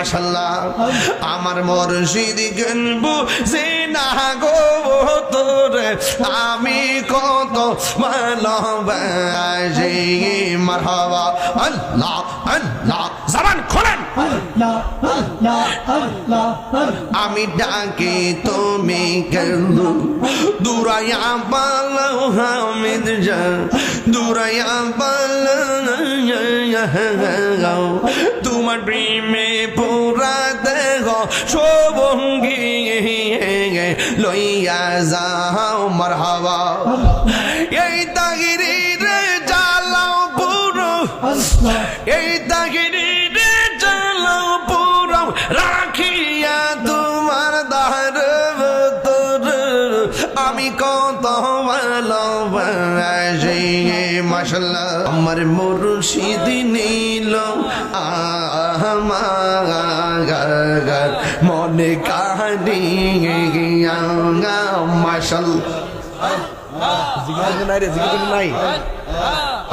মাসাল্লাহ আমার মরজিদ গেলবু যে না গো তোরে, আমি কত ভালোবাসি মারহাবা। আল্লাহ আল্লাহ, জামান। আমি ডাকি তুমি কেন দুরায়া বাল হামিদ যা দুরায়া বাল তোমার প্রেমে পুরা দেহ সবঙ্গি লইয়া যাও মারহাবা। এই তাগিরি রে জ্বালাও পুরো, এই তাগিরি আমার মুর্শিদ নীল আমার মনে কাহানি মাসাল্লাহ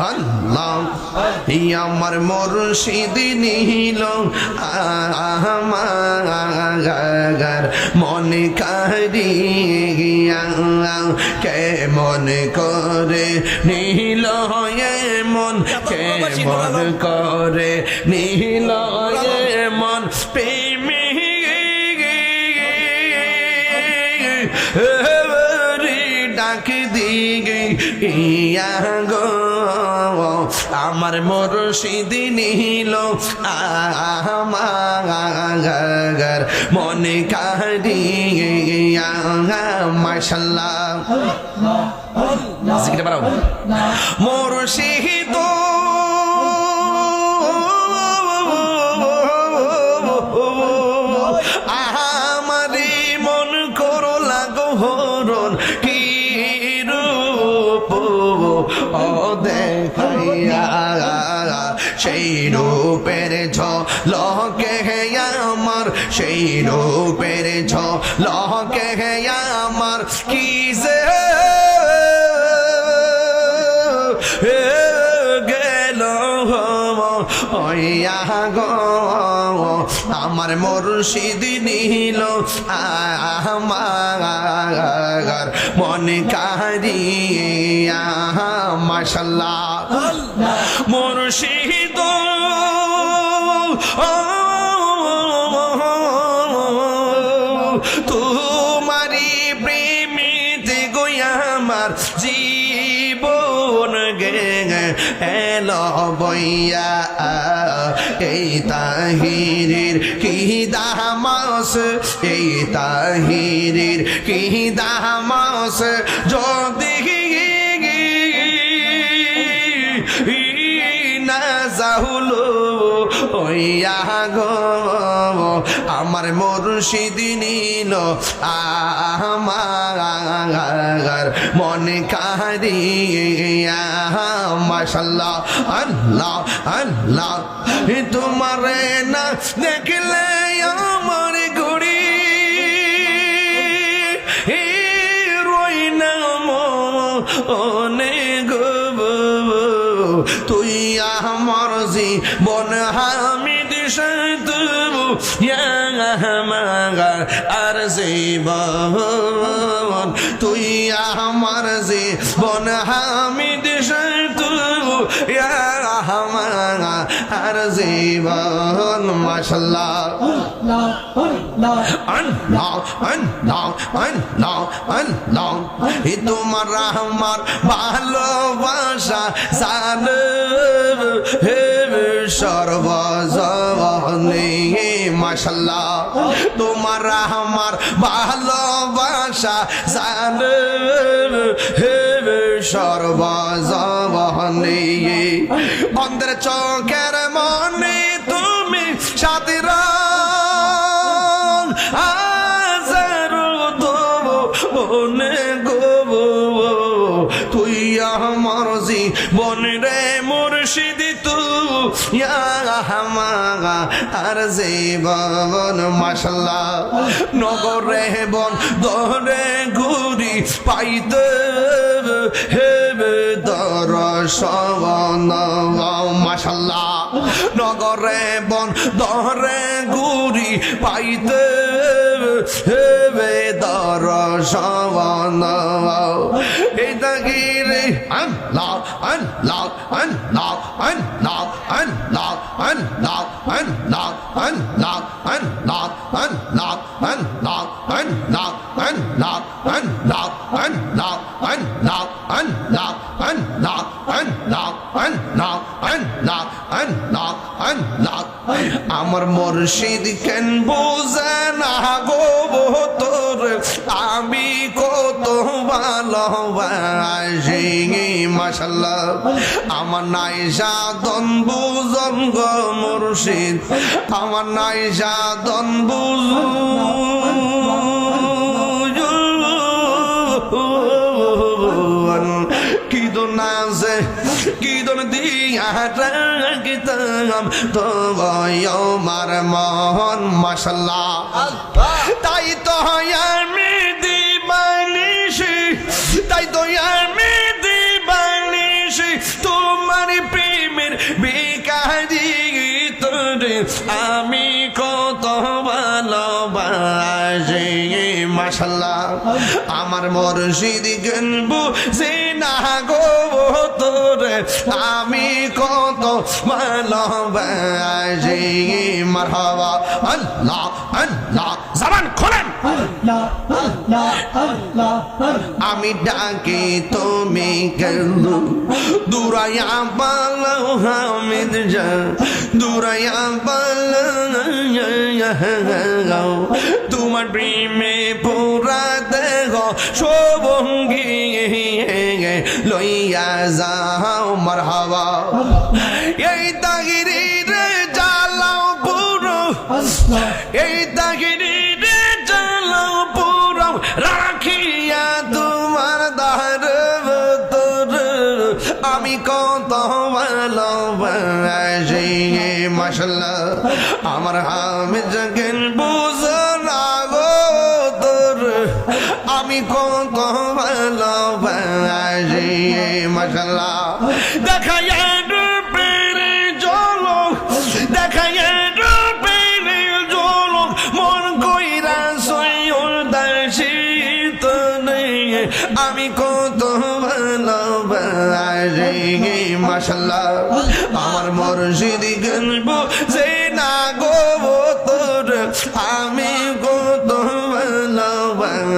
আল্লাহ আমার মুর্শিদ নীল আমার মনে কারিয়া কেমন করে নীল মন কেমন করে নীল ইয়া গো আমার মুর্শিদ নিল আমার মনে কারিয়া মাশাল্লাহ। মোর বাড়াও। সেই রূপের ছ লকে আমার, সেই রূপের ছ লকে আমার। কি যে গেল ওইয়া গো আমার মুর্শিদ নিল আমার। মনে কারিয়া মাশাল্লাহ। মুর্শিদ। তোমারি প্রেমিতে গোয়া আমার জীবন গে এল বইয়া। এই তাহিরের কি দামাস? এই তাহিরের কি দামাস? যদি যাহুলো ওইয়া গো, আমার মুর্শিদ নিল, আমার মনে কারিয়া মাশাল্লাহ, আল্লাহ আল্লাহ, তোমার না দেখলে জীবন হামিদ সাইতবু আর জীবন। তুই আমার জীবন হামিদ সাইতবু আর জীবন। এ তোমার আমার ভালোবাসা জান হে সর্বজনে মাশাল্লাহ। তোমার আমার ভালোবাসা জান হে সর্বজনে অন্ধের চোখের মনে তুমি সাথীর আর যে বন মাসাল্লা নগরে বন, ধরে ঘুরি, পাইতে হেবে দর্শন মাসাল্লা নগরে বন, ধরে ঘুরি, পাইতে হেবে দর্শন। এই দাগিরে আল্লাহ মুর্শিদ কেন বোঝে না গো তোর? আমি কত ভালোবাসি মাসাল্লাহ আমার নাই সাধন বুঝন গো মুর্শিদ, আমার নাই সাধন বুঝ আছে কি দিয়া রাখিতাম তো আমার মহন মাসাল্লাহ তাই তো আমি দিবানিসি তাই তো আমি তোমার প্রেমের বিকারি তোরে আমি কত ভালোবাসি মাসাল্লাহ আমার মুর্শিদ গনবু সে না গো তোরে আমি কত ভালোবাসি। মারহাবা, আল্লাহ আল্লাহ, জবান খোলেন। আমি ডাকি, তুমি কেন? দুরায়া বল হামিদ যা দুরায়া বল তোমার প্রেমে পুরা দেহ শোভঙ্গি লইয়া যাও মারহাবা। এই পুরো। এই পুরো। রাখিয়া তোমার তোর। আমি কত ভালোবাসি মাসাল্লাহ আমার আমি যখন আমি কত ভালোবাসি মাসাল্লাহ দেখা রূপের জলো দেখা রূপের জলো মন কইরা সৈয়র দাসী তো আমি কত ভালোবাসি মাসাল্লাহ আমার মর্জিদ গনব যে না গো তোর আমি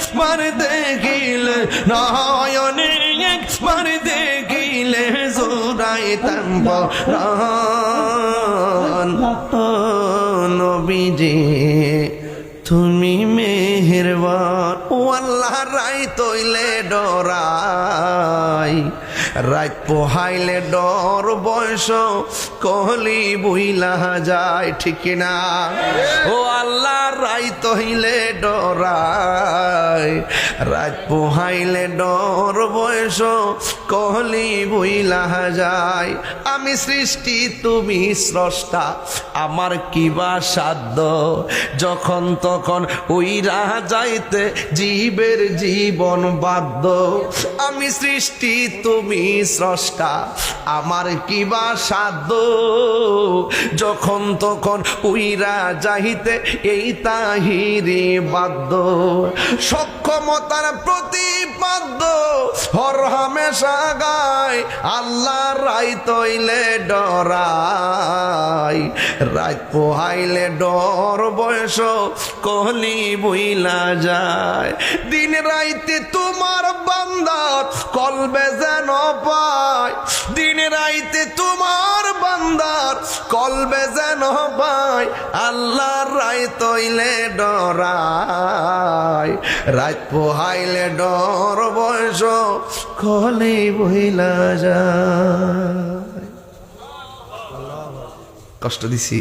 একবার দেখিলে নয়নে একবার দেখিলে জোড়াই তাম্প নবীজি তুমি মেহেরবান ও আল্লাহ রাই তৈলে ডরাই রাত পোহাইলে ডর বয়স কহলি বইলা যায় ঠিক না ও আল্লাহ রাইত হইলে ডরায় রাত পোহাইলে ডর বয়স কহলি বুইলা যায়। আমি সৃষ্টি, তুমি স্রষ্টা। আমার কিবা সাধ্য? যখন তখন উইরা যাইতে জীবের জীবন বাধ্য। আমি সৃষ্টি, তুমি স্রষ্টা। আমার কিবা সাধ্য? যখন তখন উইরা যাইতে এই তাহিরি বাধ্য। সক্ষমতার প্রতিপাদ্য হর হামেশা জাগায় আল্লাহ রাই তৈলে ডরাই। রাত পোহাইলে ডর বয়স, কহলি বইলা যায়। দিন রাইতে তোমার বান্দার কলবে যেন পায়। দিন রাইতে তোমার বান্দার কলবে যেন পায় আল্লাহর রায় তৈলে ডরায়। রাত পোহাইলে ডর বয়স কলে বইলা যায়। কষ্ট দিছি।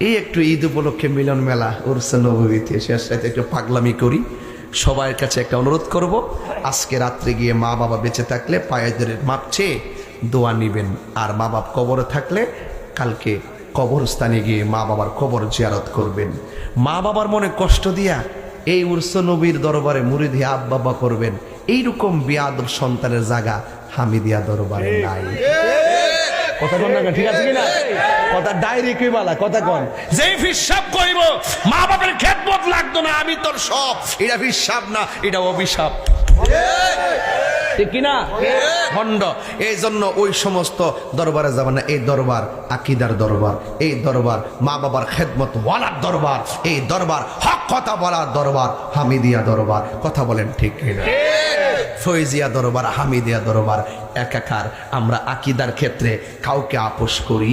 এই একটু ঈদ উপলক্ষে মিলন মেলা, উরসে নবীতে শেষ রাতে একটু পাগলামি করি। সবার কাছে একটা অনুরোধ করব, আজকে রাত্রে গিয়ে মা বাবা বেঁচে থাকলে পায়েদের মাপছে, দোয়া নিবেন। আর মা বাপ কবরে থাকলে কালকে কবরস্থানে গিয়ে মা বাবার কবর জিয়ারত করবেন। মা বাবার মনে কষ্ট দিয়া এই উর্স নবীর দরবারে মুরিদি আব বাবা করবেন। এইরকম বিয়াদব সন্তানের জায়গা হামিদিয়া দরবারে নাই। কথা কন না ঠিক আছে কিনা? কথা ডাইরি কই বালা? কথা কন। যে করিব মা বাবার লাগতো না, আমি তোর সব। এটা হিসাব না, এটা অভিশাপ। ঠিক কিনা? এই জন্য ওই সমস্ত দরবারে যাবে না। এই দরবার আকিদার দরবার এই দরবার মা বাবার খেদমত ওয়ালার দরবার এই দরবার হক কথা বলার দরবার হামিদিয়া দরবার। কথা বলেন ঠিক কিনা? ফৈজিয়া দরবার হামিদিয়া দরবার। একাকার আমরা আকিদার ক্ষেত্রে কাউকে আপোষ করি?